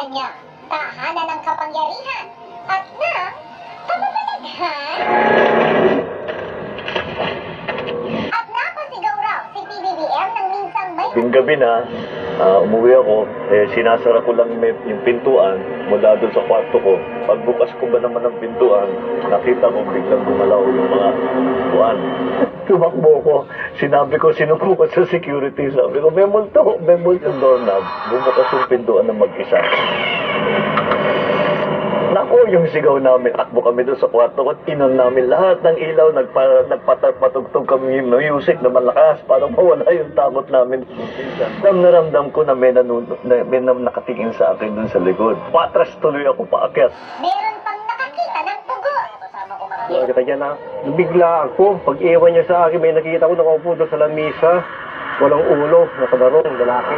kanyang tahanan ng kapangyarihan at ng pamamalaghan. At napasigaw raw si PBBM nang minsang may gabi na, ah, umuwi ako, eh, sinasara ko lang yung pintuan mula doon sa kwarto ko. Pagbukas ko ba naman ng pintuan, nakita ko biglang gumalaw yung mga buwan. Tumakbo ko. Sinabi ko, sinuko ko sa security. Sabi ko, may multo, may multo doorknob. Bumukas yung pintuan ng mag-isa. Nako, yung sigaw namin, akbo kami doon sa kwarto ko, tinon namin lahat ng ilaw, nagpa, nagpatugtog kami yung music na malakas para mawala yung takot namin. Ramdam na ramdam ko na may, nanun, na, may nam- nakatingin sa akin doon sa likod. Patras tuloy ako paakyat. meron pang nakakita ng pugon. Kaya na, bigla ako. Pag iwan niya sa akin, may nakikita ko nakaupo doon sa lamisa. Walang ulo, nakabarong, lalaki.